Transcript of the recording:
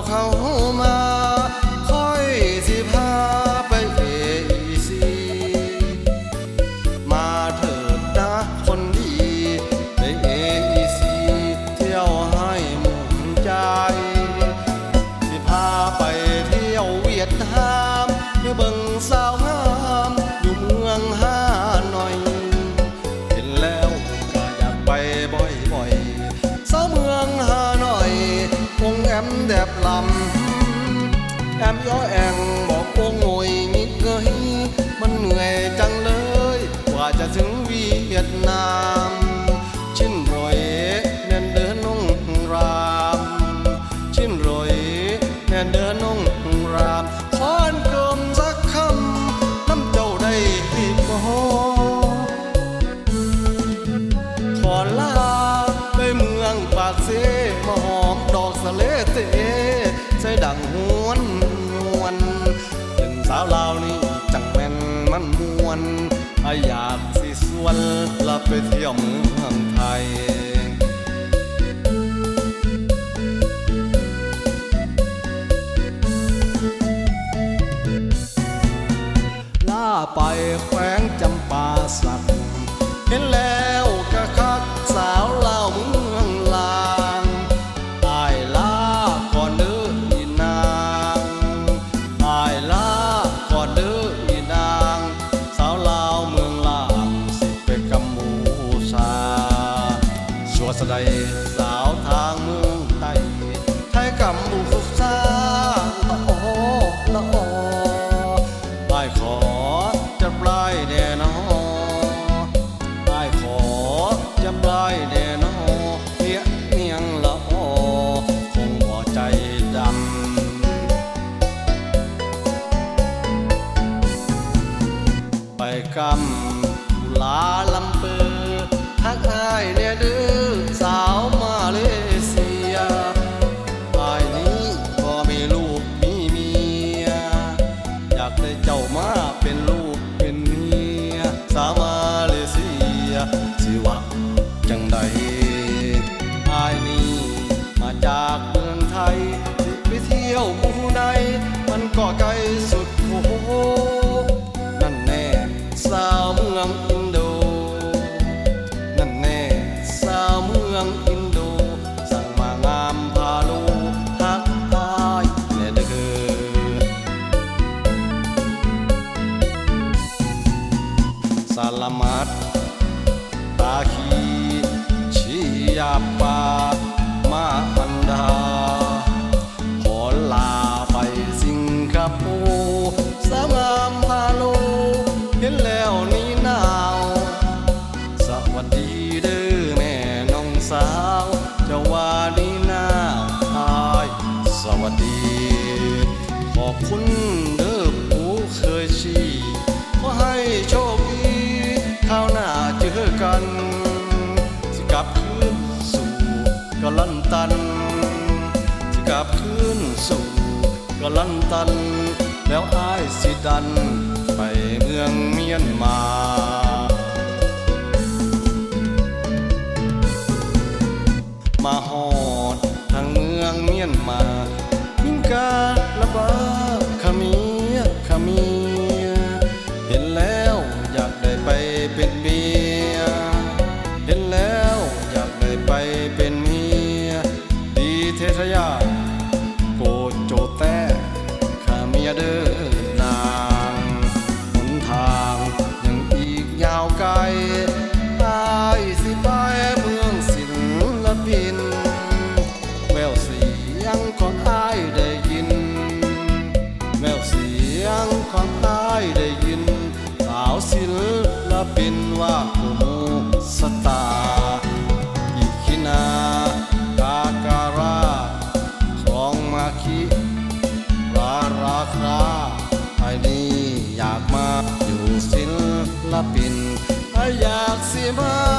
บอกเขา แอมแดบลำแอมย้อแองบอก ใส่ดังหวนนวลเป็นสาวลาวนี่จังแม่นมันมวนอาอยากสิสวนลาไปเที่ยวเมืองไทยล่าไปแขวงจ ชัวสะใดสาวทางเมืองไทยไทยกัมพูชางละโอละโอไอ้ขอจะปลายแน่นอไอ้ขอจะปลายแน่นอเฮียเนียงละออคงบ่ใจดำไปกำ องอินโด สั่งมางามพาลูฮักทายแน่เด้อสาลามัดตาคีชียาปา สาวเจะว่านีหนาวอาย สวัสดี ขอบคุณเด้อผู้เคยชี้ขอให้โชคดีข้าวหน้าเจอกัน สิกลับคืนสู่กะลันตัน สิกลับคืนสู่กะลันตัน แล้วอายสิดัน ไปเมืองเมียนมา ว่าผู้มูสตาร์อีคินากาการาของมาคิราราคาไอ้นี่อยากมาอยู่ศิลปินไออยากสิมา